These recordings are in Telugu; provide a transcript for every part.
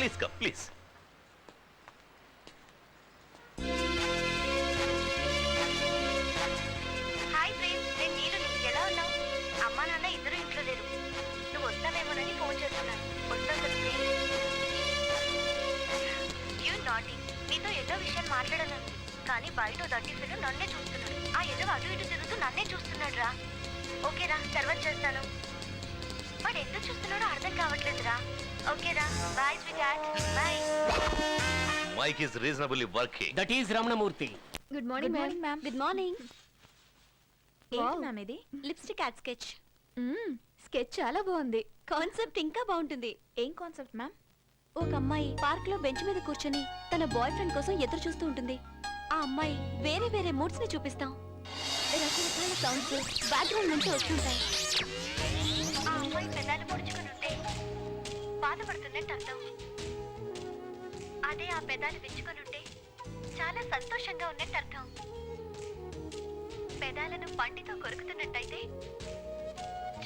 Please come please hi Prem నేను నీరుని ఎలా ఉన్నావు? అమ్మా నాన్న ఇద్దరు ఇంట్లో లేరు. నువ్వు వస్తావేమోనని ఫోన్ చేస్తున్నాను వస్తావు కదా ప్లీజ్ యూ నాటి నీతో ఎన్నో విషయాలు మాట్లాడాలని కానీ బయట దట్టి ఫిల్లు నన్నే చూస్తున్నాడు. ఆ ఏదో అటు ఇటు తిరుగుతూ నన్నే చూస్తున్నాడు రా. ఓకేరా తర్వాత చేస్తాను. వాడు ఎందుకు చూస్తున్నాడో అర్థం కావట్లేదురా ఓకేరా boy sweet boy mike is reasonably working that is Ramanamurthy good morning ma'am good morning ఏంటి మ్యామ్ ఇది? లిప్స్టిక్ యాడ్ స్కెచ్ స్కెచ్ చాలా బాగుంది. కాన్సెప్ట్ ఇంకా బాగుంటుంది. ఏం కాన్సెప్ట్ మ్యామ్ ఒక అమ్మాయి పార్క్లో బెంచ్ మీద కూర్చొని తన బాయ్ ఫ్రెండ్ కోసం ఎదురు చూస్తూ ఉంటుంది. ఆ అమ్మాయి వేరే వేరే మూడ్స్ని చూపిస్తాం. రకరకాల సౌండ్స్ బ్యాక్గ్రౌండ్ నుంచి వస్తుంటాయి. ఆ అమ్మాయి పెదాలు పొడుచుకుని ఉంటే బాధపడుతున్నట్టు అర్థం అదే ఆ పెదాలు విచ్చుకొని ఉంటే చాలా సంతోషంగా ఉన్నట్టు అర్థం. పెదాలను పంటితో కొరుకుతున్నట్టయితే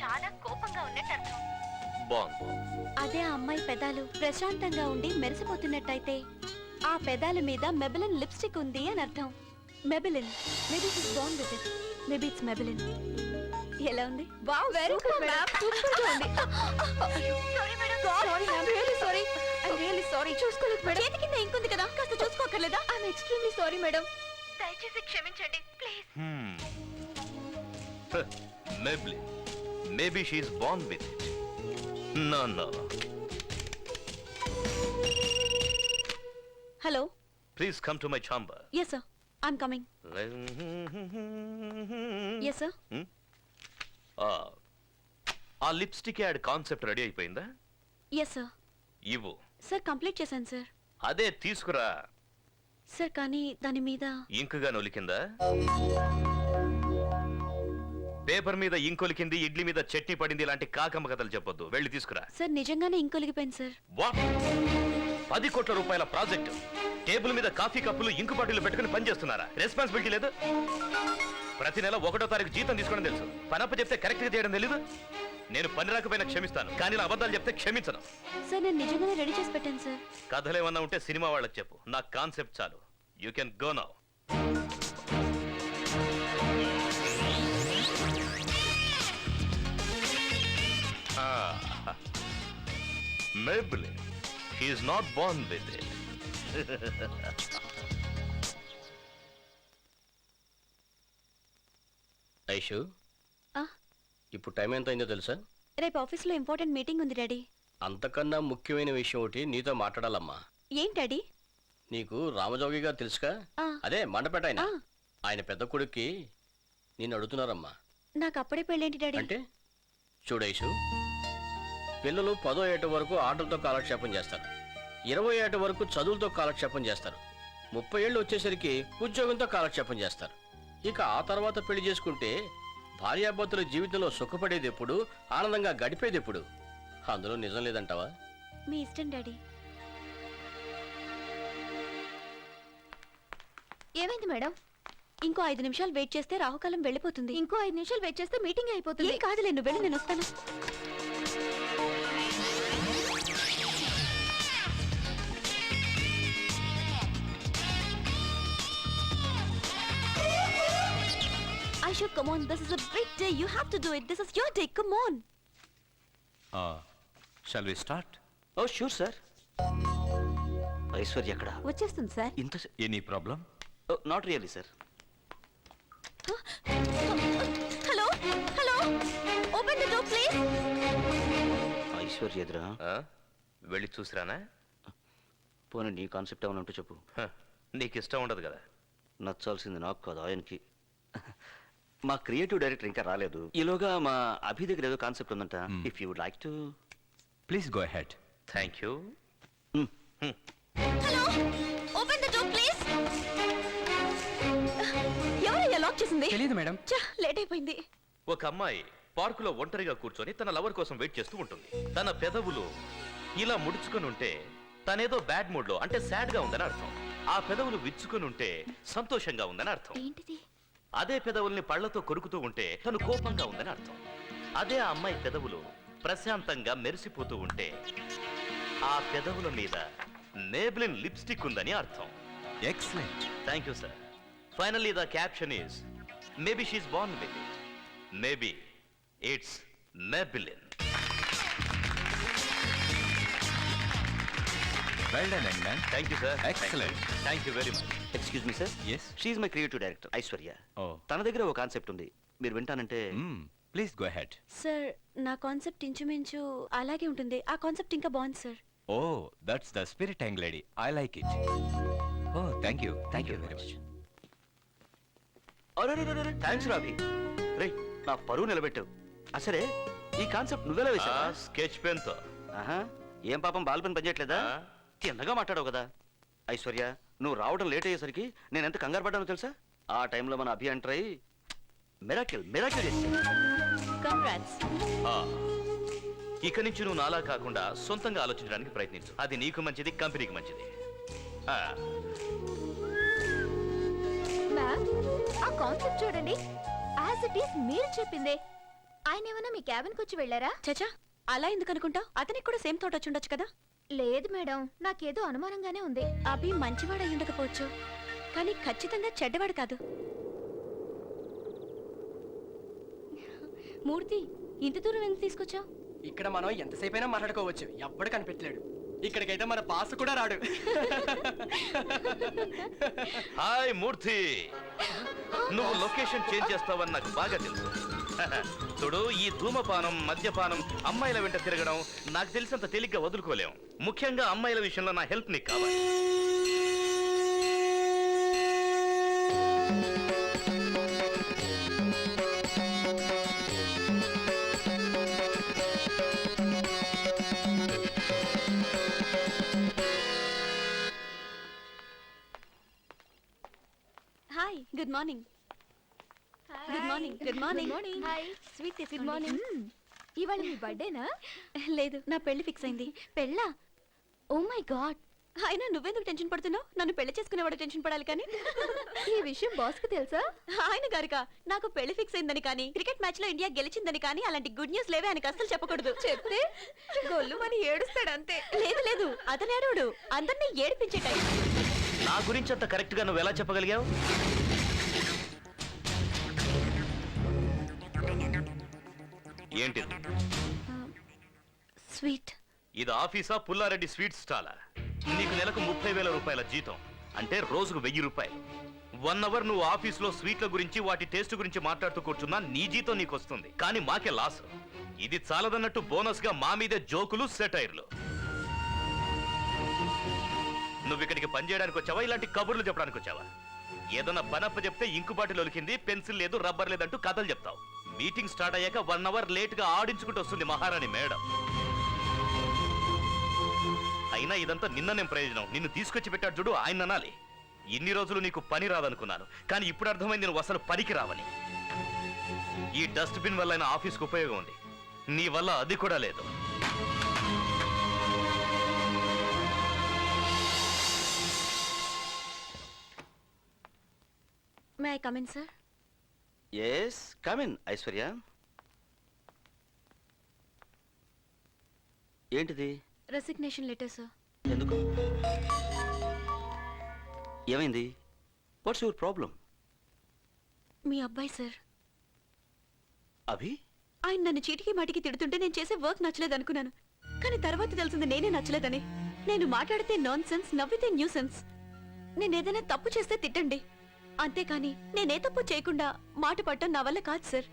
చాలా కోపంగా ఉన్నట్టు అర్థం. బాగుంది. అదే ఆ అమ్మాయి పెదాలు ప్రశాంతంగా ఉండి మెరిసిపోతున్నట్టయితే ఆ పెదాల మీద మెబిలిన్ లిప్స్టిక్ ఉంది అని అర్థం. Maybelline. Maybe it's born with it maybe it's Maybelline ఎలా ఉంది? వావ్ వెరీ గుడ్ మ్యామ్ సూపర్గా ఉంది. Sorry madam. Sorry ma'am really sorry I really sorry చూసుకోలేదు మేడం. చేతి కింద ఇంకుంది కదా కాస్త చూసుకోకర్లేదా ఐఎమ్ ఎక్స్ట్రీమ్లీ సారీ మేడం. దయచేసి క్షమించండి please. Maybe maybe she's born with it no no hello please come to my chamber yes sir I'm coming yes sir ఆ లిప్స్టిక్ యాడ్ కాన్సెప్ట్ రెడీ అయిపోయిందా? ఎస్ సార్ ఇవ్వు. సార్ కంప్లీట్ చేశాను సార్ అదే తీసుకురా. సార్ కానీ దాని మీద ఇంకుగా నొలికిందా? పేపర్ మీద ఇంకొలికింది ఇడ్లీ మీద చట్నీ పడింది ఇలాంటి కాకమ్మ కథలు చెప్పొద్దు. వెళ్ళి తీసుకురా. సార్ నిజంగానే ఇంకొలిగిపోయింది సార్ వాట్? పది కోట్ల రూపాయల ప్రాజెక్ట్. టేబుల్ మీద కాఫీ కప్పులు ఇంకు బాటిల్ పెట్టుకుని పనిచేస్తున్నారా? రెస్పాన్సిబిలిటీ లేదు? ప్రతి నెల ఒకటో తారీఖు జీతం తీసుకోవడం తెలుసు. పనప్ప చెప్తే కరెక్ట్గా చేయడం తెలీదు. నేను పని రాకపోయినా క్షమిస్తాను కానీ ఇలా అబద్ధాలు చెప్తే క్షమించను. సార్ నేను నిజంగానే రెడీ చేసి పెట్టాను సార్. కథలు ఏమన్నా ఉంటే సినిమా వాళ్ళకి చెప్పు. నా కాన్సెప్ట్ చాలు. You can go now Maybelline. He is not born with it. Aishu. ఆ, ఇప్పుడు టైం ఎంత అయిందో తెలుసా? రేపు ఆఫీస్లో ఇంపార్టెంట్ మీటింగ్ ఉంది డాడీ. అంతకన్నా ముఖ్యమైన విషయం ఒకటి నీతో మాట్లాడాలమ్మా. ఏంటి డాడీ? నీకు రామజోగి గారు తెలుసుగా? ఆ. అదే మండపేట ఆయన. ఆ. ఆయన పెద్ద కొడుక్కి నిన్ను అడుగుతున్నారమ్మా. నాకు అప్పుడే పెళ్ళేంటి డాడీ? అంటే? చూడైషు పిల్లలు పదో ఏట వరకు ఆటలతో కాలక్షేపం చేస్తారు. ఇరవై ఏట వరకు చదువులతో కాలక్షేపం చేస్తారు. ముప్పై ఏళ్ళు వచ్చేసరికి ఉద్యోగంతో కాలక్షేపం చేస్తారు. ఇక ఆ తర్వాత పెళ్ళి చేసుకుంటే భార్యాభర్తల జీవితంలో సుఖపడేది ఎప్పుడు ఆనందంగా గడిపేది ఎప్పుడు అందులో నిజం లేదంటావా? మీ ఇష్టం డాడీ. ఏమైంది మేడం? ఇంకో ఐదు నిమిషాలు వెయిట్ చేస్తే రాహుకాలం వెళ్ళిపోతుంది. ఇంకో ఐదు నిమిషాలు వెయిట్ చేస్తే మీటింగ్ అయిపోతుంది. ఏం కాదులే నువ్వు వెళ్ళి నేను వస్తాను. Should come on. This is a big day. You have to do it. This is your day. Come on. Shall we start oh sure sir Aishwarya ఎక్కడ? వచ్చేస్తుంది సార్ ఇంత any problem not really sir hello hello open the door please Aishwarya ఎదురా? ఆ? వెళ్ళి చూసిరానా? పోనీ నీ కాన్సెప్ట్ ఏమైనా ఉంటే చెప్పు. హ, నీకు ఇష్టం ఉండదు కదా. నచ్చాల్సింది నాకు కాదు ఆయనకి. మా క్రియేటివ్ డైరెక్టర్ ఇంకా రాలేదు. ఈలోగా మా అభి దగ్గర ఏదో కాన్సెప్ట్ ఉందంట. If you would like to please go ahead thank you hello open the door please ఎవరయ్యా లాక్ చేసింది? తెలియదు మేడం. ఛ, లేట్ అయిపోయింది. ఒక అమ్మాయి పార్కులో ఒంటరిగా కూర్చొని తన లవర్ కోసం వెయిట్ చేస్తూ ఉంటుంది. తన పెదవులు ఇలా ముడుచుకొని ఉంటే తనేదో బ్యాడ్ మూడ్లో అంటే సాడ్గా ఉందని అర్థం. ఆ పెదవులు విచ్చుకొని ఉంటే సంతోషంగా ఉందని అర్థం. ఏంటిది? అదే పెదవుల్ని పళ్ళతో కొరుకుతూ ఉంటే తను కోపంగా ఉందని అర్థం. అదే ఆ అమ్మాయి పెదవులు ప్రశాంతంగా మెరిసిపోతూ ఉంటే ఆ పెదవుల మీద మేబ్లిన్ లిప్స్టిక్ ఉందని అర్థం. Excellent. Thank you sir finally the caption is maybe she's born with maybe it's Maybelline Well done, young man. Thank you sir Excellent. Thank you very much excuse me sir Yes. She's my creative director Aishwarya Oh. తన దగ్గర ఒక కాన్సెప్ట్ ఉంది మీరు వింటానంటే. Please go ahead. సార్ నా కాన్సెప్ట్ ఇంచుమించు అలాగే ఉంటుంది ఆ కాన్సెప్ట్ ఇంకా బాగుంది sir Oh, that's the spirit young lady. I like it. Oh, thank you. Thank you very much. Thanks Robbie రే నా పరువు నిలబెట్టావు అసలే ఈ కాన్సెప్ట్ నువ్వెలా వేసావా స్కెచ్ పెన్తో ఆహా ఏం పాపం బాల్ పని పనిచేయట్లేదా ఆ? తిన్నగా మాట్లాడావు కదా. ఐశ్వర్య నువ్వు రావడం లేట్ అయ్యేసరికి నేను ఎంత కంగారు పడ్డానో తెలుసా? ఆ టైంలో మన అభి ఎంటర్ అయ్యి మిరాకిల్ మిరాకిల్. ఇక నుంచి నువ్వు నాలా కాకుండా సొంతంగా ఆలోచించడానికి ప్రయత్నించు. అది నీకు మంచిది కంపెనీకి మంచిది. ఆ, మ్యామ్ ఆ కాన్సెప్ట్ చూడండి. యాజ్ ఇట్ ఈస్ మీరు చెప్పిందే. ఆయన ఏమైనా మీ క్యాబిన్కి వచ్చి వెళ్ళారా? చచా అలా ఎందుకు అనుకుంటావు? అతనికి కూడా సేమ్ థాట్ వచ్చి ఉండొచ్చు కదా. లేదు మేడం నాకేదో అనుమానంగానే ఉంది. అభి మంచివాడు అయి ఉండకపోవచ్చు. కానీ ఖచ్చితంగా చెడ్డవాడు కాదు. మూర్తి ఇంత దూరం ఎందుకు తీసుకొచ్చావు? ఇక్కడ మనం ఎంతసేపైనా మాట్లాడుకోవచ్చు. ఎవ్వడు కనిపెట్టలేడు. ఇక్కడికైతే మన బాస్ కూడా రాడు. హాయ్ మూర్తి. నువ్వు లొకేషన్ చేంజ్ చేస్తావని నాకు బాగా తెలుసు. చూడు ఈ ధూమపానం మద్యపానం అమ్మాయిల వెంట తిరగడం నాకు తెలిసినంత తేలిగ్గా వదులుకోలేం. ముఖ్యంగా అమ్మాయిల విషయంలో నా హెల్ప్ నీకు కావాలి. Morning hi sweet good morning ఇవాళ మీ బర్త్డేనా లేదు. నా పెళ్ళి ఫిక్స్ అయింది. పెళ్ళా? ఓ మై గాడ్ అయినా నువ్వెందుకు టెన్షన్ పడుతున్నావు? నన్ను పెళ్ళి చేసుకునేవాడు టెన్షన్ పడాలి కానీ. ఈ విషయం బాస్కు తెలుసా? ఆయన గారిక? నాకు పెళ్ళి ఫిక్స్ అయిందని కానీ క్రికెట్ మ్యాచ్లో ఇండియా గెలిచిందని కానీ అలాంటి గుడ్ న్యూస్ లేవే ఆయనకు అస్సలు చెప్పకూడదు. చెప్తే? గొల్లు అని ఏడుస్తాడు అంతే. లేదు లేదు. అతను ఏడవడు అందరినీ ఏడిపించే టైం నా గురించి అంత కరెక్ట్గా నువ్వు ఎలా చెప్పగలిగావు? ఏంటిది? స్వీట్. ఇది ఆఫీసా పుల్లారెడ్డి స్వీట్ స్టాలా? నీకు నెలకు ముప్పై వేల రూపాయల జీతం. అంటే రోజుకు వెయ్యి రూపాయలు. వన్ అవర్ నువ్వు ఆఫీస్లో స్వీట్ల గురించి వాటి టేస్ట్ గురించి మాట్లాడుతూ కూర్చున్నా నీ జీతం నీకు వస్తుంది కానీ మాకే లాస్. ఇది చాలదన్నట్టు బోనస్గా మా మీదే జోకులు సెటైర్లు. నువ్వు ఇక్కడికి పని చేయడానికి వచ్చావా? ఇలాంటి కబుర్లు చెప్పడానికి వచ్చావా? ఏదన్నా పనప్ప చెప్తే ఇంకుబాటిలో ఒలికింది పెన్సిల్ లేదు రబ్బర్ లేదంటూ కథలు చెప్తావు. మీటింగ్ స్టార్ట్ అయ్యాక వన్ అవర్ లేట్గా ఆడించుకుంటూ వస్తుంది మహారాణి మేడం. అయినా ఇదంతా నిన్ననే ప్రయోజనం. నిన్ను తీసుకొచ్చి పెట్టాడు చూడు ఆయన అనాలి. ఇన్ని రోజులు నీకు పని రాదనుకున్నాను. కానీ ఇప్పుడు అర్థమైంది నువ్వు అసలు పనికి రావని. ఈ డస్ట్బిన్ వల్ల అయినా ఆఫీస్కి ఉపయోగం ఉంది. నీ వల్ల అది కూడా లేదు. May I come in sir yes come in Aishwarya ఏంటిది? రెసిగ్నేషన్ లెటర్ సార్ ఎందుకు? ఏమైంది? వాట్స్ యువర్ ప్రాబ్లం మీ అబ్బాయి సార్ అభి? ఆయన నన్ను చీటికి మాటికి తిడుతుంటే నేను చేసే వర్క్ నచ్చలేదు అనుకున్నాను కానీ తర్వాత తెలిసింది నేనే నచ్చలేదని. నేను మాట్లాడితే నాన్ సెన్స్ నవ్వితే న్యూ సెన్స్ నేను ఏదైనా తప్పు చేస్తే తిట్టండి. అంతేకాని నేనే తప్పు చేయకుండా మాట పట్టడం నా వల్ల కాదు సార్.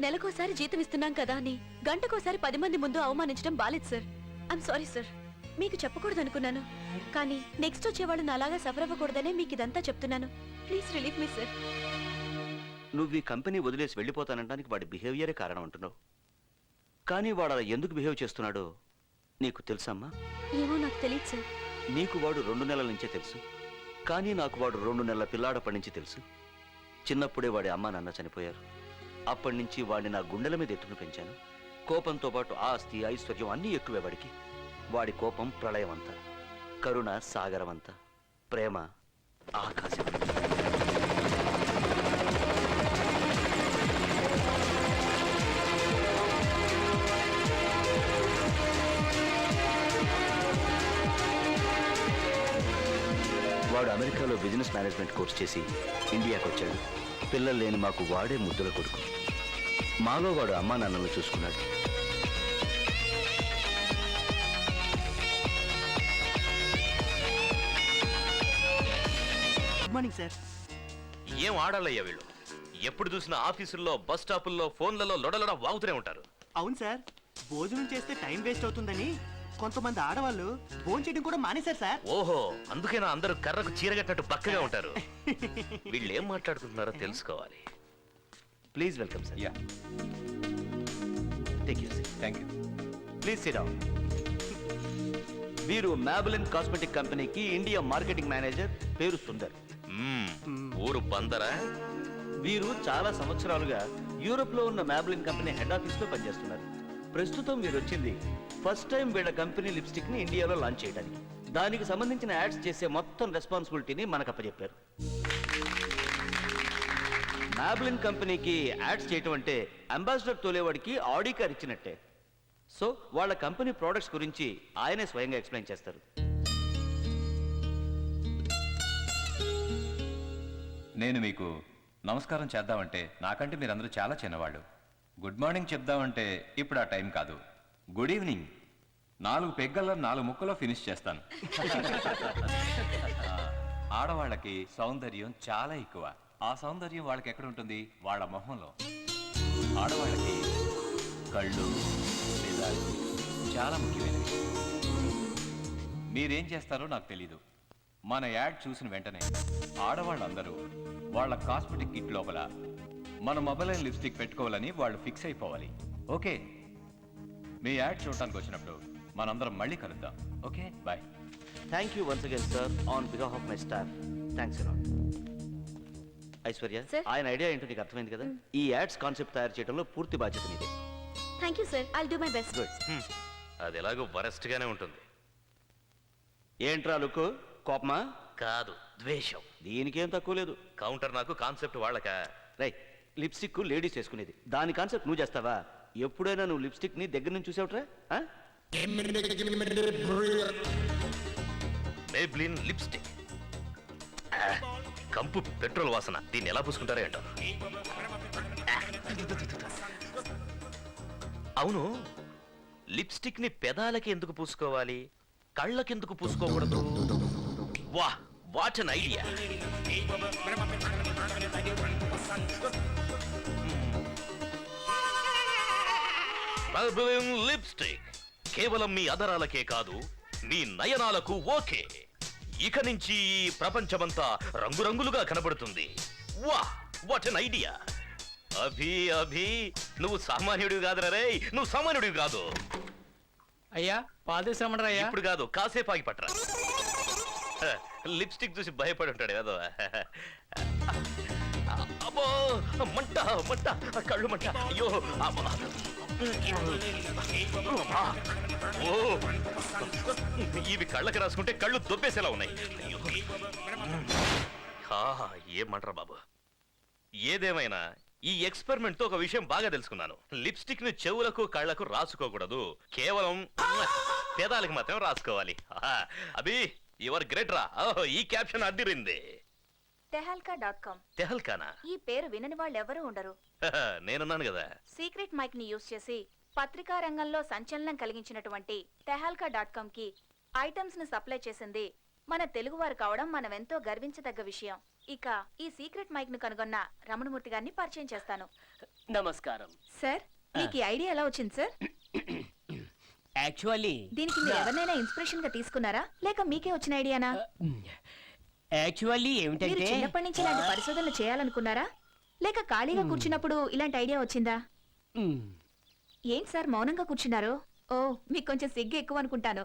నెలకోసారి జీతం ఇస్తున్నాం కదా అని గంటకోసారి పది మంది ముందు అవమానించడం బాలేదు సార్. I'm sorry sir. మీకు చెప్పకూడదు అనుకున్నాను. కానీ నెక్స్ట్ వచ్చేవాళ్ళు నాలాగా సఫర్ అవ్వకూడదనే మీకు ఇదంతా చెప్తున్నాను. Please relief me sir. నువ్వు ఈ కంపెనీ వదిలేసి వెళ్ళిపోతానడానికి వాడి బిహేవియరే కారణం అంటున్నావు. కానీ వాడు అలా ఎందుకు బిహేవ్ చేస్తున్నాడో నీకు తెలుసమ్మా? ఏమో నాకు తెలియదు సార్. నీకు వాడు రెండు నెలల నుంచే తెలుసు. కానీ నాకు వాడు రెండు నెలల పిల్లాడప్పటి నుంచి తెలుసు. చిన్నప్పుడే వాడి అమ్మ నాన్న చనిపోయారు. అప్పటి నుంచి వాడిని నా గుండెల మీద ఎత్తుకుని పెంచాను. కోపంతో పాటు ఆస్తి ఐశ్వర్యం అన్నీ ఎక్కువే వాడికి. వాడి కోపం ప్రళయమంతా కరుణ సాగరమంతా ప్రేమ ఆకాశం వాడు అమెరికాలో బిజినెస్ మేనేజ్మెంట్ కోర్స్ చేసి ఇండియాకి వచ్చాడు. పిల్లలు లేని మాకు వాడే ముద్దుల కొడుకు. మాలో వాడు అమ్మా నాన్నలు చూసుకున్నాడు. గుడ్ మార్నింగ్ సార్ ఏం ఆడాలయ్యా వీళ్ళు? ఎప్పుడు చూసినా ఆఫీసుల్లో బస్ స్టాపుల్లో ఫోన్లలో లొడలొడ వాగుతూనే ఉంటారు. అవును సార్ భోజనం చేస్తే టైం వేస్ట్ అవుతుందని కొంతమంది ఆడవాళ్ళు భోజనం చేయడం కూడా మానేశారు సార్. ఓహో అందుకేనా అందరూ కర్రకు చీరగట్టినట్టు పక్కగా ఉంటారు? వీళ్ళు ఏం మాట్లాడుకుంటున్నారో తెలుసుకోవాలి. Please welcome sir ya take you thank you please sit down వీరు మ్యాబులిన్ కాస్మెటిక్ కంపెనీకి ఇండియా మార్కెటింగ్ మేనేజర్ పేరు సుందర్. మ్మ్. ఊరు బందరా? వీరు చాలా సంవత్సరాలుగా యూరోప్లో ఉన్న మ్యాబ్లిన్ కంపెనీ హెడ్ ఆఫీస్లో పనిచేస్తున్నారు. ప్రస్తుతం మీరు వచ్చింది ఫస్ట్ టైం వీళ్ళ కంపెనీ లిప్స్టిక్ని ఇండియాలో లాంచ్ చేయడానికి. దానికి సంబంధించిన యాడ్స్ చేసే మొత్తం రెస్పాన్సిబిలిటీని మనకు అప్పచెప్పారు. మ్యాబ్లిన్ కంపెనీకి యాడ్స్ చేయటం అంటే అంబాసిడర్ తోలేవాడికి ఆడి కార్ ఇచ్చినట్టే. సో వాళ్ళ కంపెనీ ప్రోడక్ట్స్ గురించి ఆయనే స్వయంగా ఎక్స్ప్లెయిన్ చేస్తారు. నేను మీకు నమస్కారం చేద్దామంటే నాకంటే మీరందరూ చాలా చిన్నవాళ్ళు. గుడ్ మార్నింగ్ చెప్దామంటే ఇప్పుడు ఆ టైం కాదు. Good evening. నాలుగు పెగ్గల్లో నాలుగు ముక్కలో ఫినిష్ చేస్తాను. ఆడవాళ్ళకి సౌందర్యం చాలా ఎక్కువ. ఆ సౌందర్యం వాళ్ళకి ఎక్కడ ఉంటుంది? వాళ్ళ మొహంలో. ఆడవాళ్ళకి కళ్ళు నిజాలు చాలా ముఖ్యమైనవి. మీరేం చేస్తారో నాకు తెలీదు. మన యాడ్ చూసిన వెంటనే ఆడవాళ్ళందరూ వాళ్ళ కాస్మెటిక్ కిట్ లోపల మన మొబైల్ లిప్స్టిక్ పెట్టుకోవాలని వాళ్ళు ఫిక్స్ అయిపోవాలి. ఓకే? మీ యాడ్ చూడటానికి వచ్చినప్పుడు మనందరం మళ్ళీ కలుద్దాం. Okay? Bye. Thank you once again sir on behalf of my staff thanks a lot Aishwarya Sir. ఆయన ఐడియా ఏంటో నీకు అర్థమైంది కదా? ఈ యాడ్స్ కాన్సెప్ట్ తయారు చేయడంలో పూర్తి బాధ్యత నీదే. Thank you sir I'll do my best good. అది ఎలాగో వరస్ట్ గానే ఉంటుంది. ఏంట్రా లుక్ కోపమా? కాదు. ద్వేషం. దీనికేం తక్కువ లేదు. కౌంటర్ నాకు కాన్సెప్ట్ వాళ్ళకా? రై లిప్స్టిక్ లేడీస్ వేసుకునేది దాని కాన్సెప్ట్ నువ్వు చేస్తావా? ఎప్పుడైనా నువ్వు లిప్స్టిక్ని దగ్గర నుంచి చూసావుట్రా? Maybelline lipstick. కంపు పెట్రోల్ వాసన. దీన్ని ఎలా పూసుకుంటారో ఏంటో. ఆ, అవును లిప్స్టిక్ని పెదాలకి ఎందుకు పూసుకోవాలి? కళ్ళకి ఎందుకు పూసుకోకూడదు వా వాట్ అన్ ఐడియా. లిప్స్టిక్ కేవలం మీ అదరాలకే కాదు మీ నయనాలకు ఓకే. ఇక నుంచి ఈ ప్రపంచమంతా రంగురంగులుగా కనబడుతుంది. వా what an idea Abhi Abhi నువ్వు సామాన్యుడివి కాదురా రే నువ్వు సామాన్యుడివి కాదు. అయ్యా పాదేశ్రమణరా అయ్యా. ఇప్పుడు కాదు కాసేపు ఆగి పట్టరా. లిప్స్టిక్ చూసి భయపడి ఉంటాడు కదా అబ్బో మంట మంట కళ్ళు మంట. అయ్యో ఓ. ఇవి కళ్ళకి రాసుకుంటే కళ్ళు దొబ్బేసేలా ఉన్నాయి. అయ్యో. ఆహా, ఏమంటారా బాబు. ఏదేమైనా ఈ ఎక్స్పెరిమెంట్తో ఒక విషయం బాగా తెలుసుకున్నాను. లిప్స్టిక్ని చెవులకు కళ్ళకు రాసుకోకూడదు. కేవలం పేదాలకు మాత్రం రాసుకోవాలి. ఆహా, అభి యువర్ గ్రేట్ రా. ఈ క్యాప్షన్ అద్దిరింది. Tehelka dot com. తెహల్కానా? ఈ పేరు వినని వాళ్ళు ఎవరు ఉండరు నేనున్నాను కదా. సీక్రెట్ మైక్ని యూజ్ చేసి పత్రికా రంగంలో సంచలనం కలిగించినటువంటి తెహల్కా డాట్ కామ్కి ఐటమ్స్ను సప్లై చేసింది మన తెలుగువారు కావడం మనం ఎంతో గర్వించదగ్గ విషయం. ఇక ఈ సీక్రెట్ మైక్ను కనుగొన్న రమణమూర్తి గారిని పరిచయం చేస్తాను. నమస్కారం. సార్ మీకు ఈ ఐడియా ఎలా వచ్చింది సార్? యాక్చువల్లీ దీనికి మీరు ఎవరినైనా ఇన్స్పిరేషన్గా తీసుకున్నారా? లేక మీకే వచ్చిన ఐడియానా? యాక్చువల్లీ మీరు ఏమిటంటే చిన్నప్పటి నుంచి ఇలాంటి పరిశోధనలు చేయాలనుకున్నారా? లేక ఖాళీగా కూర్చున్నప్పుడు ఇలాంటి ఐడియా వచ్చిందా? మ్, ఏంటి సార్ మౌనంగా కూర్చున్నారు? ఓ మీకు కొంచెం సిగ్గు ఎక్కువ అనుకుంటాను.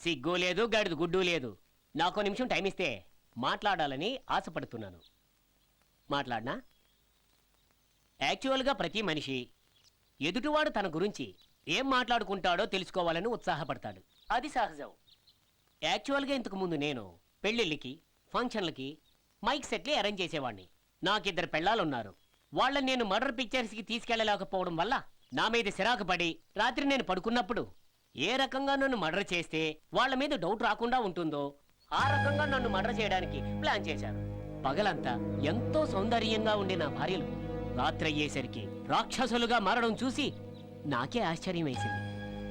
సిగ్గు లేదు గడిదు గుడ్డు లేదు. నాకు నిమిషం టైం ఇస్తే మాట్లాడాలని ఆశపడుతున్నాను. మాట్లాడనా? యాక్చువల్గా ప్రతి మనిషి ఎదుటివాడు తన గురించి ఏం మాట్లాడుకుంటాడో తెలుసుకోవాలని ఉత్సాహపడతాడు. అది సహజం. యాక్చువల్గా ఇంతకు ముందు నేను పెళ్ళిళ్ళకి ఫంక్షన్లకి మైక్ సెట్లే అరేంజ్ చేసేవాడిని నాకిద్దరు పెళ్ళాలున్నారు. వాళ్ళని నేను మర్డర్ పిక్చర్స్కి తీసుకెళ్ళలేకపోవడం వల్ల నా మీద సిరాకు పడి రాత్రి నేను పడుకున్నప్పుడు ఏ రకంగా నన్ను మర్డర్ చేస్తే వాళ్ళ మీద డౌట్ రాకుండా ఉంటుందో ఆ రకంగా నన్ను మర్డర్ చేయడానికి ప్లాన్ చేశారు. పగలంతా ఎంతో సౌందర్యంగా ఉండే నా భార్యలు రాత్రి అయ్యేసరికి రాక్షసులుగా మారడం చూసి నాకే ఆశ్చర్యం వేసింది.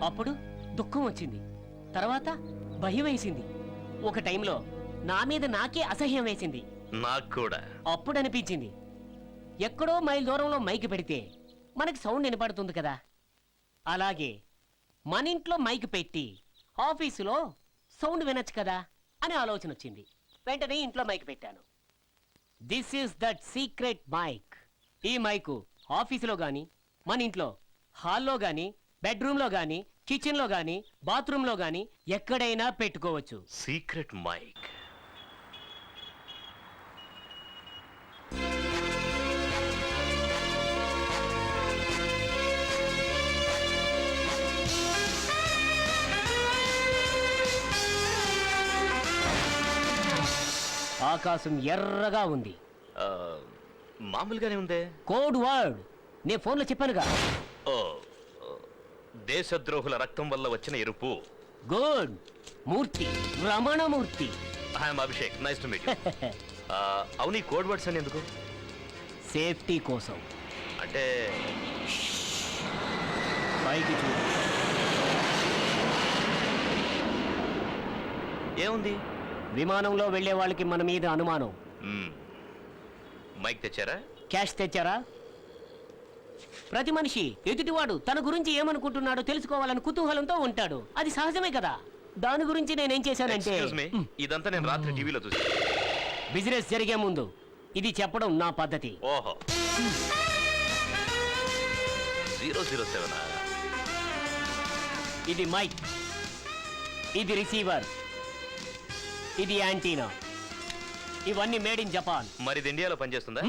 అప్పుడు దుఃఖం వచ్చింది. తర్వాత భయం వేసింది. ఒక టైంలో నా మీద నాకే అసహ్యం వేసింది. నాకు కూడా. అప్పుడు అనిపించింది ఎక్కడో మైల్ దూరంలో మైక్ పెడితే మనకి సౌండ్ వినపడుతుంది కదా. అలాగే మన ఇంట్లో మైక్ పెట్టి ఆఫీసులో సౌండ్ వినొచ్చు కదా అని ఆలోచన వచ్చింది. వెంటనే ఇంట్లో మైక్ పెట్టాను. This is that secret mike ఈ మైకు ఆఫీసులో గాని మన ఇంట్లో హాల్లో గాని బెడ్రూమ్లో గాని కిచెన్లో గాని బాత్రూంలో గాని ఎక్కడైనా పెట్టుకోవచ్చు. సీక్రెట్ మైక్ ఆకాశం ఎర్రగా ఉంది. మామూలుగానే ఉందే. Code word. నే ఫోన్లో చెప్పానుగా. ఓ ఓ, దేశద్రోహుల రక్తం వల్ల వచ్చిన ఎరుపు. Good. Murthy. Ramanamurthy. I'm Abhishek. Nice to meet అవును ఈ కోడ్ వర్డ్స్ అని ఎందుకు? సేఫ్టీ కోసం. అంటే పైకి చూడు. ఏముంది? విమానంలో వెళ్ళే వాళ్ళకి మన మీద అనుమానం. మైక్ తెచ్చారా? క్యాష్ తెచ్చారా? ప్రతి మనిషి ఎదుటివాడు తన గురించి ఏమనుకుంటున్నాడో తెలుసుకోవాలని కుతూహలంతో ఉంటాడు. అది సహజమే కదా. దాని గురించి నేనేం చేశానంటే ఇదంతా నేను రాత్రి టీవీలో చూసాను బిజినెస్ జరిగే ముందు ఇది చెప్పడం నా పద్ధతి. ఓహో. Zero zero seven? ఇది మైక్. ఇది రిసీవర్. ఇది యాంటీనా. ఇవన్నీ మేడ్ ఇన్ జపాన్. మరి ఇది ఇండియాలో పనిచేస్తుందా?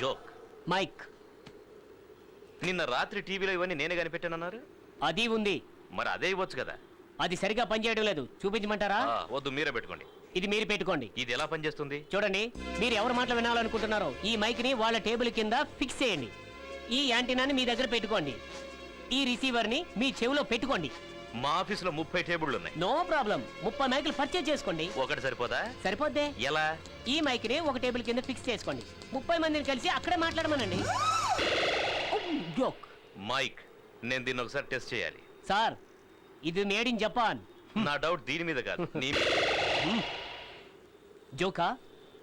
జోక్. మైక్. నిన్న రాత్రి టీవీలో ఇవన్నీ నేనే కనిపెట్టానన్నారు? అది ఉంది. మరి అదే ఇవ్వచ్చు కదా. అది సరిగా పనిచేయడం లేదు. చూపించమంటారా? ఆ, వద్దు మీరే పెట్టుకోండి. ఇది మీరు పెట్టుకోండి. ఇది ఎలా పనిచేస్తుంది? చూడండి మీరు ఎవరి మాటలు వినాలనుకుంటున్నారో ఈ మైక్ని వాళ్ళ టేబుల్ కింద ఫిక్స్ చేయండి. ఈ యాంటీనాని మీ దగ్గర పెట్టుకోండి. ఈ రిసీవర్ని మీ చెవిలో పెట్టుకోండి. మా ఆఫీసులో ముప్పై టేబుళ్ళు ఉన్నాయి. No problem. ముప్పై మైకులు పర్చేజ్ చేసుకోండి. ఒకటి సరిపోదా? సరిపోద్దే. ఎలా? ఈ మైక్ని ఒక టేబుల్ కింద ఫిక్స్ చేసుకోండి. ముప్పై మందిని కలిసి అక్కడే మాట్లాడమనండి. జోక్ మైక్ నేను దీన్ని ఒకసారి టెస్ట్ చేయాలి. సార్ ఇది మేడ్ ఇన్ జపాన్. నా డౌట్ దీని మీద కాదు నీ జోకా?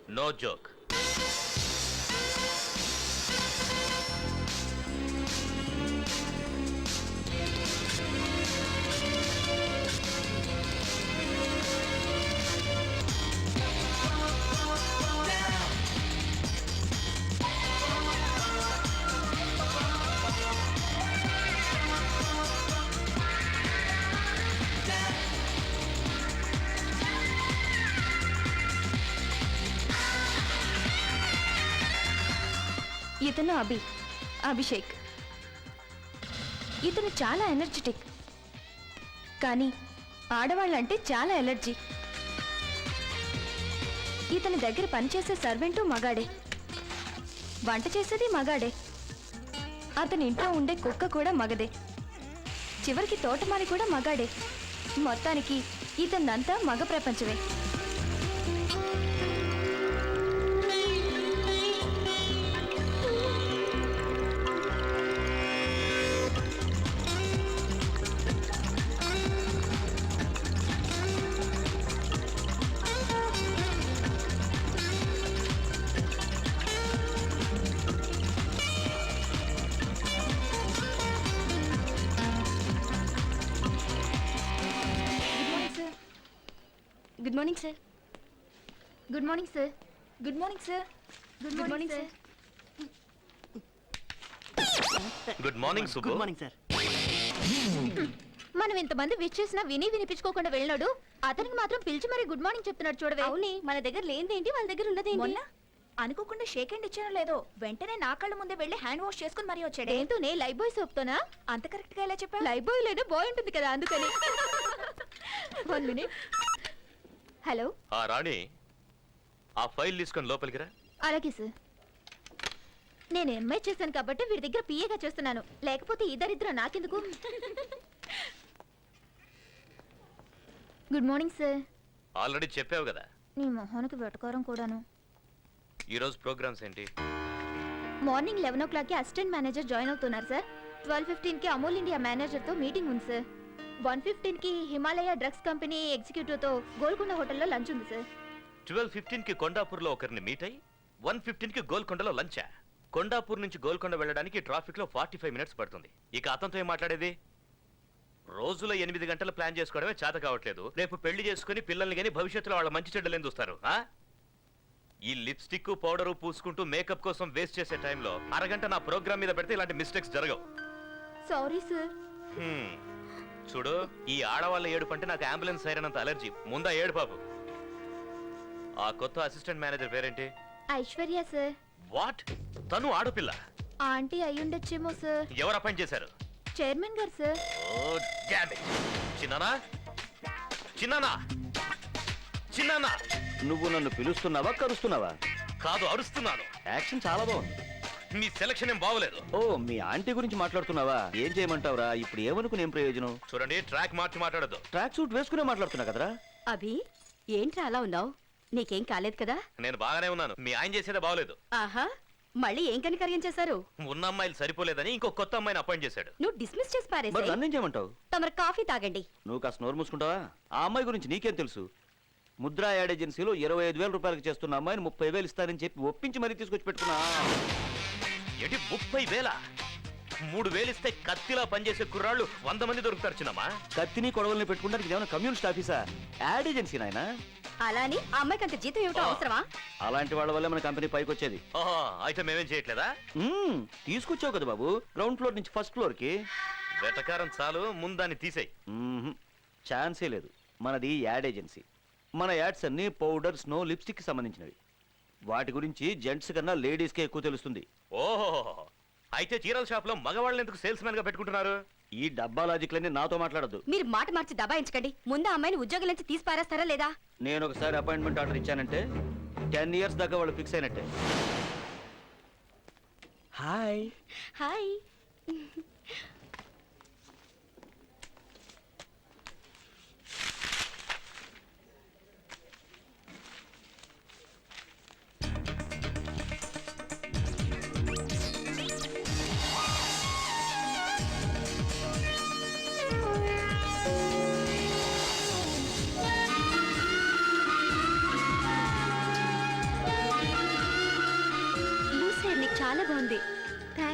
No joke. ఇతను అభి అభిషేక్. ఇతను చాలా ఎనర్జెటిక్ కానీ ఆడవాళ్ళంటే చాలా ఎలర్జీ ఇతని దగ్గర పనిచేసే సర్వెంటు మగాడే. వంట చేసేది మగాడే. అతని ఇంట్లో ఉండే కుక్క కూడా మగదే. చివరికి తోటమాలి కూడా మగాడే. మొత్తానికి ఇతనంతా మగ ప్రపంచమే. Good morning sir good morning sir good morning sir good morning sir good morning Subbu good morning sir మనం ఇంతమంది విష్ చేసినా విని వినిపించుకోకుండా వెళ్ళినాడు. అతనికి మాత్రం పిలిచి మరి గుడ్ మార్నింగ్ చెప్తున్నాడు చూడవే. అవునే మన దగ్గర లేనిదేంటి వాళ్ళ దగ్గర ఉన్నదేంటి? మొన్న అనుకోకుండా షేక్ హ్యాండ్ ఇచ్చానో లేదో వెంటనే నా కళ్ళ ముందే వెళ్ళి హ్యాండ్ వాష్ చేసుకుని మరీ వచ్చాడే. దేంతోనే లైఫ్ బాయ్ సోప్తోనా అంత కరెక్ట్గా ఎలా చెప్పా లైఫ్ బాయ్ లేదా బాయ్ ఉంటుంది కదా అందుకని. One minute hello. ఆ రాణి ఆ ఫైల్ తీసుకొని లోపలికి రా. అలాగే సార్. నేను ఎంఐ చేశాను కాబట్టి వీడి దగ్గర పిఏగా చేస్తున్నాను. లేకపోతే ఇద్దరిద్దరు నాకెందుకు? Good morning sir. ఆల్రెడీ చెప్పావు కదా. నీ మొహానికి వెటకారం కూడాను. ఈ రోజు ప్రోగ్రామ్స్ ఏంటి? మార్నింగ్ లెవెన్ ఓ క్లాక్కి అసిస్టెంట్ మేనేజర్ జాయిన్ అవుతున్నారు సార్. ట్వెల్వ్ ఫిఫ్టీన్కి అమూల్ ఇండియా మేనేజర్తో మీటింగ్ ఉంది సార్. వన్ ఫిఫ్టీన్కి హిమాలయ డ్రగ్స్ కంపెనీ ఎగ్జిక్యూటివ్తో గోల్కొండ హోటల్లో లంచ్ ఉంది సార్. ట్వెల్వ్ ఫిఫ్టీన్కి కొండాపూర్లో ఒకరిని మీట్ అయ్యి వన్ ఫిఫ్టీన్కి గోల్కొండలో లంచా? కొండాపూర్ నుంచి గోల్కొండ వెళ్ళడానికి ట్రాఫిక్లో ఫార్టీ ఫైవ్ మినిట్స్ పడుతుంది. ఇక అతనితో ఏం మాట్లాడేది? రోజులో ఎనిమిది గంటలు ప్లాన్ చేసుకోవడమే చేత కావట్లేదు. రేపు పెళ్ళి చేసుకుని పిల్లల్ని కానీ భవిష్యత్తులో వాళ్ళ మంచి చెడ్డలు చూస్తారు ఆ? ఈ లిప్స్టిక్ పౌడరు పూసుకుంటూ మేకప్ కోసం వేస్ట్ చేసే టైంలో అరగంట నా ప్రోగ్రామ్ మీద పెడితే ఇలాంటి మిస్టేక్స్ జరగవు. Sorry sir. హ్మ్. చూడు ఈ ఆడవాళ్ళ ఏడుపు అంటే నాకు అంబులెన్స్ సైరనంత అలర్జీ. ముందా ఏడు పాపు ఆ కొత్త అసిస్టెంట్ మేనేజర్ పేరేంటి? ఐశ్వర్య సార్. వాట్? తను ఆడపిల్ల. ఆంటీ అయ్యుండొచ్చేమో సార్. ఎవరు అపాయింట్ చేశారు? చైర్మన్ గారు సార్. Oh damn it. చిన్నానా? చిన్నానా? చిన్నానా? నువ్వు నన్ను పిలుస్తున్నావా కరుస్తున్నావా? కాదు అరుస్తున్నాను. యాక్షన్ చాలా బాగుంది. మీ సెలక్షన్ ఏం బాగోలేదు. ఓ మీ ఆంటీ గురించి మాట్లాడుతున్నావా? ఏం చేయమంటావురా? ఇప్పుడు ఏమనుకుని ఏం ప్రయోజనం? చూడండి ట్రాక్ మార్చి మాట్లాడదు ట్రాక్ సూట్ వేసుకునే మాట్లాడుతున్నా కదరా? అభి ఏంట్రా అలా ఉన్నావు? నీకేం కాలేదు కదా? నేను బాగానే ఉన్నాను. మీ ఆయన చేసేదే బాగోలేదు. ఆహా మళ్ళీ ఏం కనికర్యం చేశారు? ఉన్న అమ్మాయిలు సరిపోలేదని ఇంకో కొత్త అమ్మాయిని అపాయింట్ చేశాడు. నువ్వు డిస్మిస్ చేసి మరి పారేసాయి నన్నేం చేయమంటావు? తమరు కాఫీ తాగండి. నువ్వు కాస్త నోరు మూసుకుంటావా? ఆ అమ్మాయి గురించి నీకేం తెలుసు? ముద్రా యాడ్ ఏజెన్సీలో ఇరవై ఐదు వేల రూపాయలకు చేస్తున్న అమ్మాయిని ముప్పై వేలు ఇస్తానని చెప్పి ఒప్పించి మరీ తీసుకొచ్చి పెట్టుకున్నా. ఏంటి ముప్పై వేల? మూడు వేలు ఇస్తే కత్తిలా పనిచేసే కుర్రాళ్ళు వంద మంది దొరుకుతారు చిన్నమ్మా. కత్తిని కొడవల్ని పెట్టుకుంటానికి ఏమైనా కమ్యూనిస్ట్ ఆఫీసా? యాడ్ ఏజెన్సీ నాయన? అలాని ఆ అమ్మాయికి అంత జీతం ఏమిటో అవసరమా? అలాంటి వాళ్ళ వల్ల మన కంపెనీ పైకి వచ్చేది ఓహో అయితే మేమేం చేయట్లేదా? మ్మ్, తీసుకొచ్చావు కదా బాబు గ్రౌండ్ ఫ్లోర్ నుంచి ఫస్ట్ ఫ్లోర్కి వెటకారం చాలు ముందాన్ని తీసేయి. మ్మ్హ్. ఛాన్సే లేదు. మనది యాడ్ ఏజెన్సీ. మన యాడ్స్ అన్ని పౌడర్ స్నో లిప్స్టిక్కి సంబంధించినవి. వాటి గురించి జెంట్స్ కన్నా లేడీస్కే ఎక్కువ తెలుస్తుంది. ఓహో. అయితే చీరల షాప్లో మగవాళ్ళని ఎందుకు సేల్స్ మ్యాన్గా పెట్టుకుంటున్నారు? ఈ డబ్బా లాజిక్లన్నీ నాతో మాట్లాడద్దు. మీరు మాట మార్చి దబాయించకండి. ముందు ఆ అమ్మాయిని ఉద్యోగం నుంచి తీసి పారేస్తారా లేదా? నేను ఒకసారి అపాయింట్మెంట్ ఆర్డర్ ఇచ్చానంటే టెన్ ఇయర్స్ దాకా వాళ్ళు ఫిక్స్ అయినట్టే. Hi. Hi.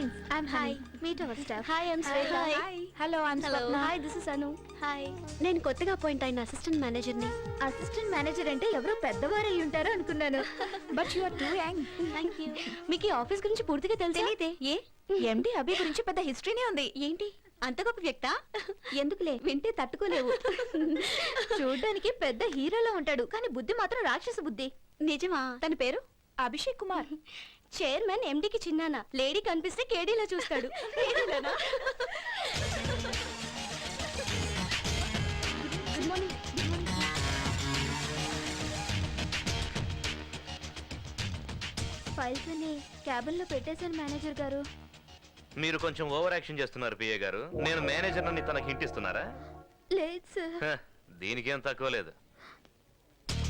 Thanks I'm hi meet our staff hi I'm Shweta hello I'm hello Swapna hi this is Anu hi నేను కొత్తగా అపాయింట్ అయిన అసిస్టెంట్ మేనేజర్ని అసిస్టెంట్ మేనేజర్ అంటే ఎవరో పెద్దవారు అయి ఉంటారు అనుకున్నాను. But you are too young thank you మీకు ఈ ఆఫీస్ గురించి పూర్తిగా తెలుసా? తెలీదే. ఏ? ఎండి అభి గురించి పెద్ద హిస్టరీనే ఉంది. ఏంటి? అంత గొప్ప వ్యక్త? ఎందుకులే? వింటే తట్టుకోలేవు. చూడ్డానికి పెద్ద హీరోలో ఉంటాడు. కానీ బుద్ధి మాత్రం రాక్షస బుద్ధి. నిజమా? తన పేరు? అభిషేక్ కుమార్. చైర్మన్ ఎండికి చిన్నాన. లేడీ కనిపిస్తే కేడీలో చూస్తాడు. గుడ్ మార్నింగ్ ఫైల్స్ అని క్యాబిన్లో పెట్టేశాను మేనేజర్ గారు. మీరు కొంచెం ఓవర్ యాక్షన్ చేస్తున్నారు పిఏ గారు. నేను మేనేజర్ అని తనకి హింటిస్తున్నారా లేదు సార్ హ, దీనికేం తక్కువ లేదు.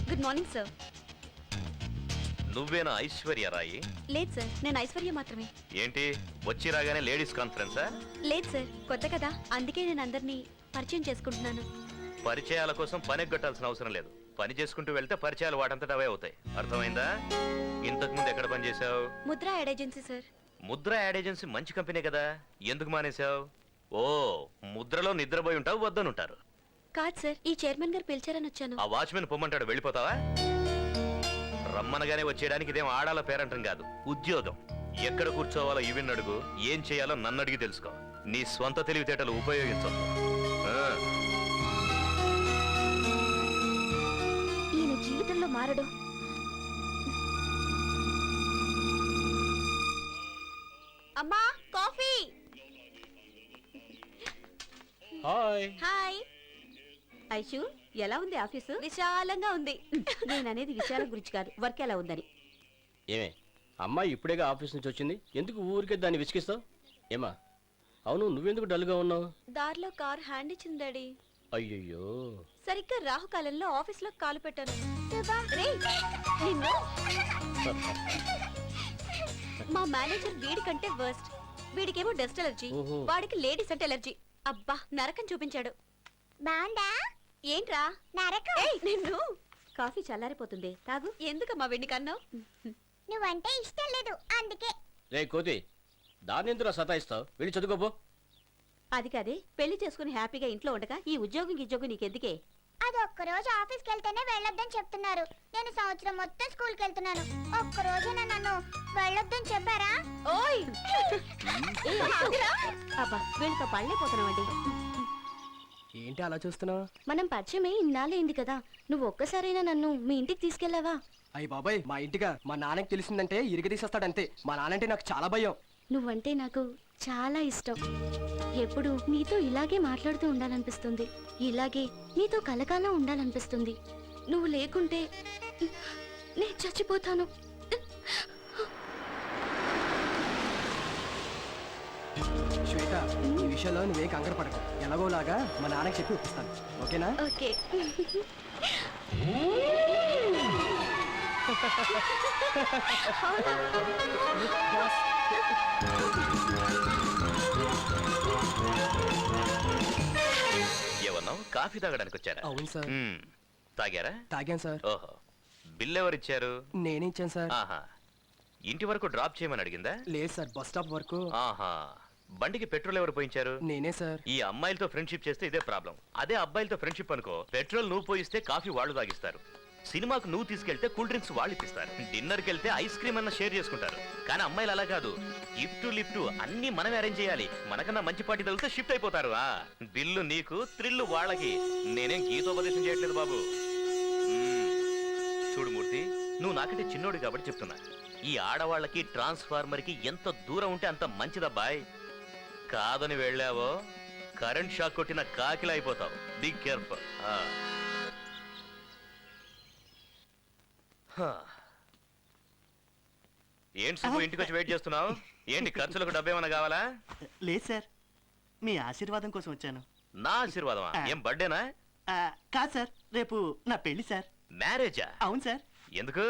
గుడ్ మార్నింగ్ సార్ నువ్వేనా ఐశ్వర్య రాయి? లేదు సార్ నేను ఐశ్వర్య మాత్రమే. ఏంటి? వచ్చి రాగానే లేడీస్ కాన్ఫరెన్సా లేదు సార్ కొత్త కదా. అందుకే నేను అందరినీ పరిచయం చేసుకుంటున్నాను. పరిచయాల కోసం పని ఎగ్గొట్టాల్సిన అవసరం లేదు. పని చేసుకుంటూ వెళ్తే పరిచయాలు వాటంతట అవే అవుతాయి. అర్థమైందా? ఇంతకు ముందు ఎక్కడ పని చేసావు Mudra ad agency sir. Mudra ad agency మంచి కంపెనీ కదా. ఎందుకు మానేశావు? ఓ ముద్రలో నిద్రపోయి ఉంటావు వద్దనుంటారు. కాదు సార్ ఈ చైర్మన్ గారు పిలిచారని వచ్చాను. ఆ వాచ్మెన్ పొమ్మంటాడు వెళ్ళిపోతావా? రమ్మనగానే వచ్చేయడానికి ఇదేం ఆడాల పేరంటం కాదు. ఉద్యోగం. ఎక్కడ కూర్చోవాలో ఇవిన్ అడుగు ఏం చేయాలో నన్ను అడిగి తెలుసుకో. నీ స్వంత తెలివితేటలు ఉపయోగించొద్దు. ఈయన జీవితంలో మారడు. అమ్మా కాఫీ. హాయ్. హాయ్. ఐషు ఎలా ఉంది ఆఫీసు? విశాలంగా ఉంది. నేను అనేది విశాలం గురించి కాదు వర్క్ ఎలా ఉందని. ఏమే అమ్మాయి ఇప్పుడేగా ఆఫీస్ నుంచి వచ్చింది ఎందుకు ఊరికే దాన్ని విసిగిస్తావు? ఏమా అవును నువ్వెందుకు డల్గా ఉన్నావు? దారిలో కార్ హ్యాండ్ ఇచ్చింది డాడీ. అయ్యయ్యో. సరిగ్గా రాహుకాలంలో ఆఫీస్లో కాలు పెట్టాను. రేయ్, నిన్ను. మా మేనేజర్ వీడికంటే వర్స్ట్. వీడికేమో డస్ట్ ఎలర్జీ. వాడికి లేడీస్ అంటే ఎలర్జీ. అబ్బా నరకం చూపించాడు. బాండా ఏంట్రా? నరకం. నిన్ను. కాఫీ చల్లారిపోతుంది. తాగు. ఎందుకమ్మా వెండి కన్నావు నువ్వంటే ఇష్టం లేదు అందుకే. రే కోతి దాన్ని ఎందుకు సతాయిస్తావు? వెళ్ళి చదువుకోపో. అది కాదే పెళ్ళి చేసుకుని హ్యాపీగా ఇంట్లో ఉండగా ఈ ఉద్యోగం ఉద్యోగం నీకెందుకే? అది ఒక్కరోజు ఆఫీస్కి వెళ్తేనే వెళ్ళొద్దని చెప్తున్నారు. నేను సంవత్సరం మొత్తం స్కూల్కి వెళ్తున్నాను ఒక్క రోజున నన్ను వెళ్ళొద్దని చెప్పారా? ఓయ్! ఏ, ఆగురా. అబ్బా వీళ్ళతో పళ్ళైపోతున్నామండి ఏంటి అలా చూస్తున్నావు? మనం పరిచయమే ఇన్నాళ్ళైంది కదా. నువ్వు ఒక్కసారైనా నన్ను మీ ఇంటికి తీసుకెళ్ళావా? అయ్యి బాబాయ్ మా ఇంటిగా మా నాన్నకి తెలిసిందంటే ఇరిగ తీసేస్తాడంతే మా నాన్నంటే నాకు చాలా భయం. నువ్వంటే నాకు చాలా ఇష్టం. ఎప్పుడు నీతో ఇలాగే మాట్లాడుతూ ఉండాలనిపిస్తుంది. ఇలాగే నీతో కలకాలం ఉండాలనిపిస్తుంది. నువ్వు లేకుంటే నేను చచ్చిపోతాను. శ్వేత. విషయంలో నువ్వేం కంగారు పడకు. ఎలాగోలాగా మా నాన్నకి చెప్పి ఒప్పిస్తాను. ఓకేనా? ఓకే. కాఫీ తాగడానికి వచ్చారా? అవును సార్. మ్మ్. తాగారా? తాగాను సార్. ఓహో. బిల్ ఎవరిచ్చారు? నేనే ఇచ్చాను సార్. ఆహా. ఇంటి వరకు డ్రాప్ చేయమని అడిగిందా? లేదు సార్ బస్ స్టాప్ వరకు. ఆహా. బండికి పెట్రోల్ ఎవరు పోయించారు? నేనే సార్. ఈ అమ్మాయిలతో ఫ్రెండ్షిప్ చేస్తే ఇదే ప్రాబ్లం. అదే అబ్బాయిలతో ఫ్రెండ్షిప్ అనుకో పెట్రోల్ నువ్వు పోయిస్తే కాఫీ వాళ్ళు తాగిస్తారు. సినిమాకు నువ్వు తీసుకెళ్తే కూల్ డ్రింక్స్ వాళ్ళు ఇప్పిస్తారు. డిన్నర్కి వెళ్తే ఐస్ క్రీమ్ అన్న షేర్ చేసుకుంటారు. కానీ అమ్మాయిలు అలా కాదు. గిఫ్ట్ లిఫ్ట్ అన్ని మనమే అరేంజ్ చేయాలి. మనకన్నా మంచి పార్టీ తగిలితే షిఫ్ట్ అయిపోతారు. ఆ బిల్లు నీకు థ్రిల్లు వాళ్ళకి. నేనేం గీతోపదేశం చేయట్లేదు బాబు. చూడు మూర్తి నువ్వు నాకంటే చిన్నోడు కాబట్టి చెప్తున్నా. ఈ ఆడవాళ్ళకి ట్రాన్స్ఫార్మర్కి ఎంత దూరం ఉంటే అంత మంచిదబ్బాయ్. కాదని వెళ్ళావో కరెంట్ షాక్ కొట్టిన కాకిలా అయిపోతావు. బిగ్ కేర్ఫుల్ ఏంటి సుబ్బు ఇంటికి వచ్చి వెయిట్ చేస్తున్నావు? ఏంటి ఖర్చులకు డబ్బు ఏమైనా కావాలా? లేదు సార్. మీ ఆశీర్వాదం కోసం వచ్చాను. నా ఆశీర్వాదమా? ఏం బర్త్డేనా? కాదు సార్ రేపు నా పెళ్ళి సార్. మ్యారేజా? అవును సార్. ఎందుకు?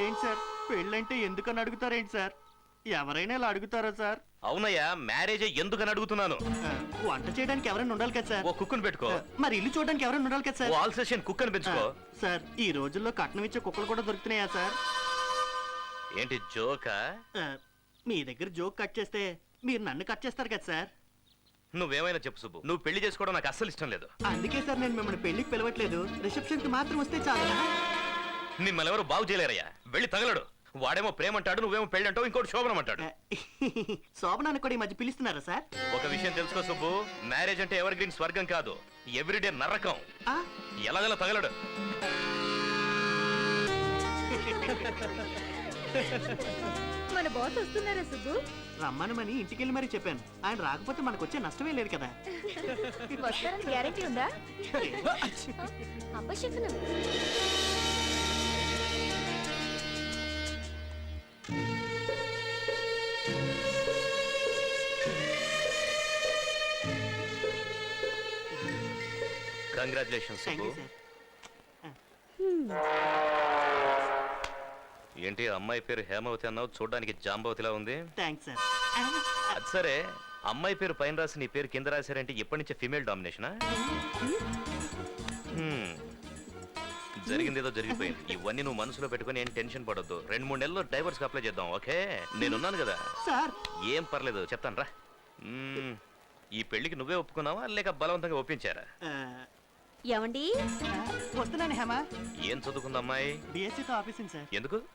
ఏంటి సార్ పెళ్ళంటే ఎందుకని అడుగుతారేంటి సార్? ఎవరైనా ఇలా అడుగుతారా సార్? అవునయ్యా మ్యారేజ్ ఎందుకని అడుగుతున్నాను? వంట చేయడానికి ఎవరైనా ఉండాలి కదా సార్? ఓ కుక్కుని పెట్టుకో. మరి ఇల్లు చూడడానికి ఎవరైనా ఉండాలి కదా సార్? ఆల్ సెషన్ కుక్కని పెంచుకో. ఆ, సార్ ఈ రోజుల్లో కట్నం ఇచ్చే కుక్కలు కూడా దొరుకుతున్నాయా సార్? ఏంటి జోకా? మీ దగ్గర జోక్ కట్ చేస్తే మీరు నన్ను కట్ చేస్తారు కదా సార్? నువ్వేమైనా చెప్పు సుబ్బు. నువ్వు పెళ్ళి చేసుకోవడం నాకు అస్సలు ఇష్టం లేదు. అందుకే సార్ నేను మిమ్మల్ని పెళ్ళికి పిలవట్లేదు. రిసెప్షన్కి మాత్రం వస్తే చాలు మిమ్మల్ని ఎవరు బాగు చేయలేరయ్యా. వెళ్ళి తగలడు. వాడేమో ప్రేమ అంటాడు నువ్వేమో పెళ్ళి అంటావు ఇంకోటి శోభనం అంటాడు శోభనాన్ని కూడా ఈ మధ్య పిలుస్తున్నారా సార్? ఒక విషయం తెలుసుకో సుబ్బు మ్యారేజ్ అంటే ఎవర్ గ్రీన్ స్వర్గం కాదు ఎవ్రీడే నరకం. ఆ, ఎలాగలా తగలడు. మన బాస్ వస్తున్నారా సుబ్బు? రమ్మనమని ఇంటికెళ్ళి మరీ చెప్పాను. ఆయన రాకపోతే మనకు వచ్చే నష్టమే లేదు కదా. వస్తారని గ్యారెంటీ ఉందా? అపశకునం congratulation thank Subbu you sir ఏంటి అమ్మాయి పేరు హేమవతి అన్నావు? చూడడానికి జాంబవతిలా ఉంది. థ్యాంక్స్ సార్ అది సరే. అమ్మాయి పేరు పైన రాసి నీ పేరు కింద రాశారంటే ఎప్పటి నుంచే ఫిమేల్ డామినేషనా హ్మ్. జరిగింది ఏదో జరిగిపోయింది. ఇవన్నీ నువ్వు మనసులో పెట్టుకొని ఏం టెన్షన్ పడొద్దు. రెండు మూడు నెలల్లో డైవర్స్ అప్లై చేద్దాం ఓకే? నేనున్నాను కదా. సార్ ఏం పర్లేదు చెప్తాను రా. ఈ పెళ్ళికి నువ్వే ఒప్పుకున్నావా? లేక బలవంతంగా ఒప్పించారా? ఆ, ఏమండి? వస్తున్నాను హేమ. ఏం చదువుకుంది అమ్మాయి? డిఎస్సితో ఆఫీసింగ్ సార్. ఎందుకు?